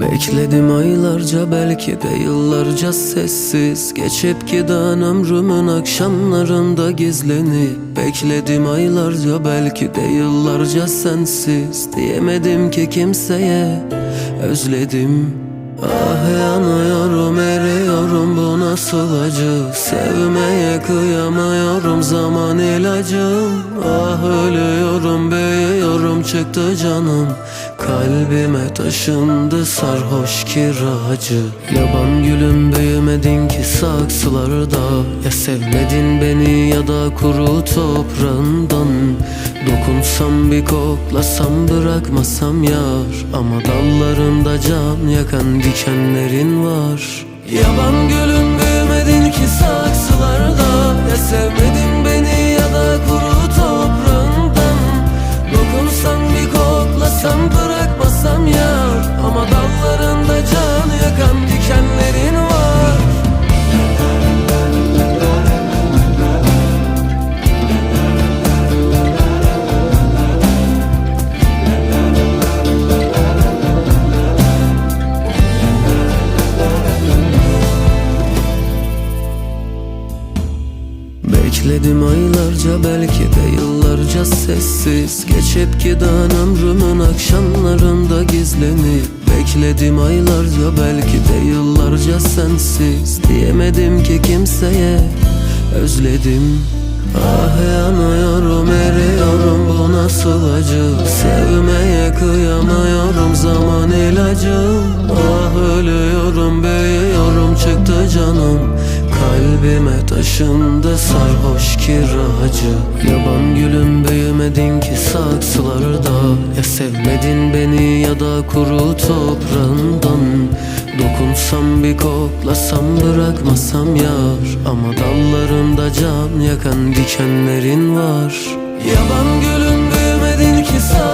Bekledim aylarca belki de yıllarca sessiz. Geçip giden ömrümün akşamlarında gizlenip Bekledim aylarca belki de yıllarca sensiz. Diyemedim ki kimseye özledim. Ah yanıyorum eriyorum bu nasıl acı? Sevmeye kıyamıyorum zaman ilacım. Ah ölüyorum büyüyorum çıktı canım Kalbime taşındı sarhoş kiracı. Yaban gülüm büyümedin ki saksılarda. Ya sevmedin beni ya da kuru toprağından. Dokunsam bir koklasam bırakmasam yar. Ama dallarında can yakan dikenlerin var. Yaban gülüm büyümedin ki saksılarda. Ya sevmedin beni ya da kuru toprağından. Dokunsam bir koklasam bırakmasam Ama dallarında can yakan dikenlerin var. Bekledim aylarca belki de yıllarca sessiz. Geçip giden ömrümün akşamlarında gizlenip Bekledim aylarca belki de yıllarca sensiz Diyemedim ki kimseye. Özledim Ah yanıyorum eriyorum bu nasıl acı? Sevmeye kıyamıyorum zaman ilacım Ah ölüyorum büyüyorum çıktı canım Kalbime taşındı sarhoş kiracı. Yaban gülüm büyümedin ki saksılarda. Ya sevmedin beni ya da kuru toprağından. Dokunsam bir koklasam bırakmasam yar. Ama dallarında can yakan dikenlerin var. Yaban gülüm büyümedin ki saksılarda